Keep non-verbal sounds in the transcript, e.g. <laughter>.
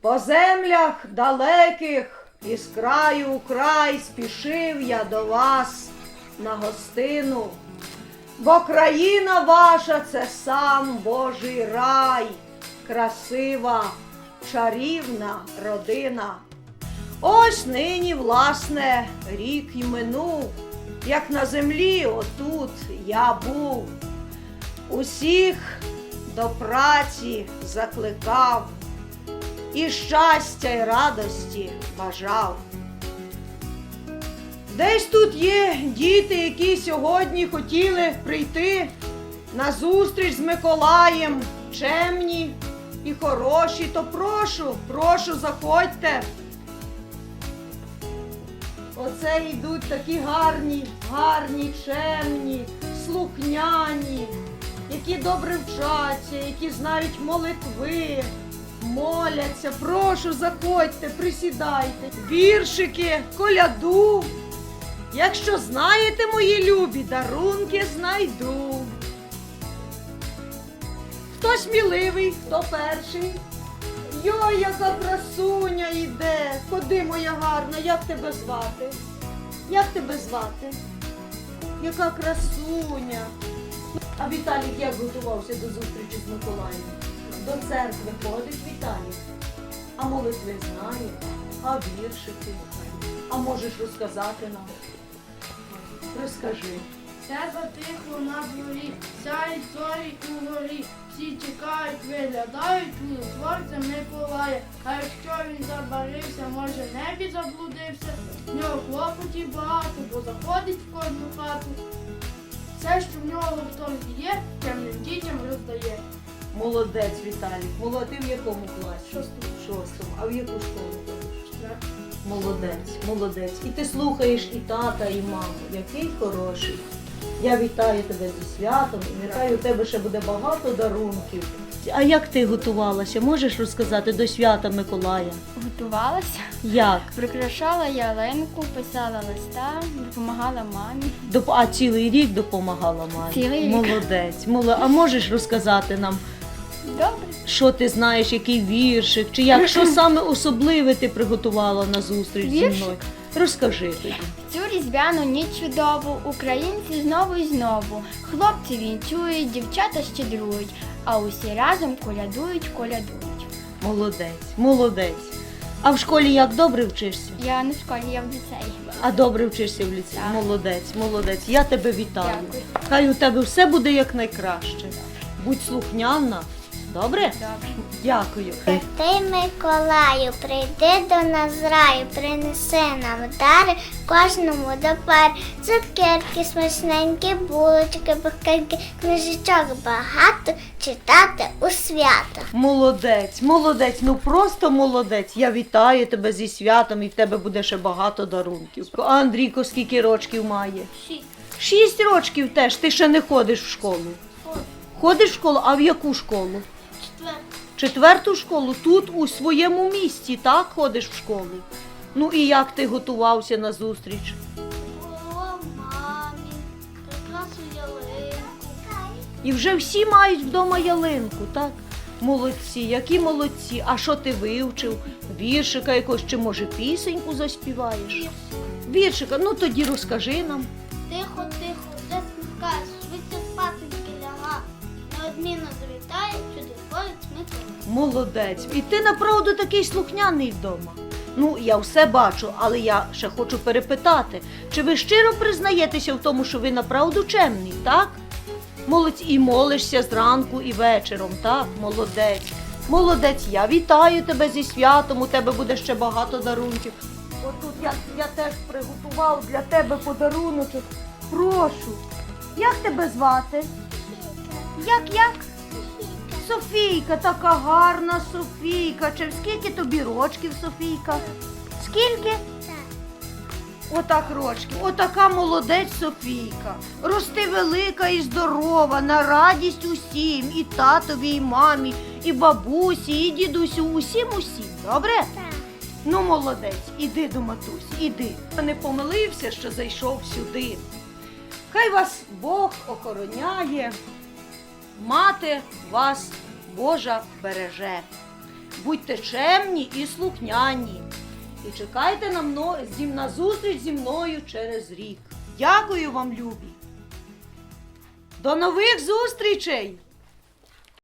По землях далеких із краю у край спішив я до вас на гостину, бо країна ваша це сам Божий рай, красива, чарівна родина. Ось нині, власне, рік і минув, як на землі отут я був. Усіх до праці закликав і щастя й радості бажав. Десь тут є діти, які сьогодні хотіли прийти на зустріч з Миколаєм, чемні і хороші, то прошу, прошу, заходьте. Оце йдуть такі гарні, гарні, чемні, слухняні, які добре вчаться, які знають молитви, моляться. Прошу, заходьте, присідайте. Віршики, коляду. Якщо знаєте, мої любі, дарунки знайду. Хто сміливий, хто перший? Йой, яка красуня йде. Ходи, моя гарна, як тебе звати? Як тебе звати? Яка красуня. А Віталік як готувався до зустрічі з Миколаєм? До церкви ходить Віталік. А молитви знає, а віршики. А можеш розказати нам? Розкажи. Все затихло на дворі, сяють зорі у горі, всі чекають, виглядають творця Миколая. А якщо він забарився, може небі заблудився, в нього хлопотів багато, бо заходить в кожну хату. Все, що в нього хтось є, темним дітям роздає. Молодець, Віталік. Молодець в якому класі? Шостому. Шостому. А в яку школу ходиш? Молодець, молодець. І ти слухаєш і тата, і маму. Який хороший. Я вітаю тебе зі святом і нехай у тебе ще буде багато дарунків. А як ти готувалася? Можеш розказати до свята Миколая? Готувалася, Як? прикрашала ялинку, писала листа, допомагала мамі. Доп- А цілий рік допомагала мамі. Цілий рік. Молодець. Моло- А можеш розказати нам, Добре. що ти знаєш, який віршик, чи як що <clears throat> саме особливе ти приготувала на зустріч зі Віршик? мною? Розкажи тоді. Цю різдвяну ніч чудову українці знову і знову. Хлопці вінчують, дівчата щедрують, а усі разом колядують, колядують. Молодець, молодець. А в школі як добре вчишся? Я не в школі, я в ліцеї. А добре вчишся в ліцеї? Так. Молодець, молодець. Я тебе вітаю. Дякую. Хай у тебе все буде якнайкраще. Будь слухняна. Добре? Добре. Дякую. Ти, Миколаю, прийди до нас з раю, принеси нам дари кожному до пар. Цукерки, смачненькі, булочки, бахкеньки, книжечок багато читати у свято. Молодець, молодець, ну просто молодець. Я вітаю тебе зі святом і в тебе буде ще багато дарунків. А Андрійко скільки рочків має? Шість. Шість рочків теж. Ти ще не ходиш в школу. Ходиш в школу, а в яку школу? Четвер. Четверту школу тут у своєму місті, так ходиш в школу. Ну і як ти готувався на зустріч? О, мамі, прикрасу ялинку. І вже всі мають вдома ялинку, так? Молодці, які молодці. А що ти вивчив? Віршика якось чи може пісеньку заспіваєш? Віршика, ну тоді розкажи нам. Тихо, тихо, де смикаєш, швидше спатеньки ляга. Неодмінно завітає. Молодець. І ти направду такий слухняний вдома. Ну, я все бачу, але я ще хочу перепитати, чи ви щиро признаєтеся в тому, що ви направду чемний, так? Молодець і молишся зранку і вечором, так? Молодець. Молодець, я вітаю тебе зі святом, у тебе буде ще багато дарунків. Отут я, я теж приготував для тебе подаруночок. Прошу. Як тебе звати? Як як? Софійка, така гарна Софійка. Чи скільки тобі рочків, Софійка? Скільки? Отак рочків. Отака молодець Софійка. Рости велика і здорова, на радість усім, і татові, і мамі, і бабусі, і дідусю, усім усім. Добре? Так. Ну, молодець, іди до матусі, іди. Не помилився, що зайшов сюди. Хай вас Бог охороняє, мати вас Божа береже. Будьте чемні і слухняні. І чекайте на, мно... на зустріч зі мною через рік. Дякую вам, любі. До нових зустрічей!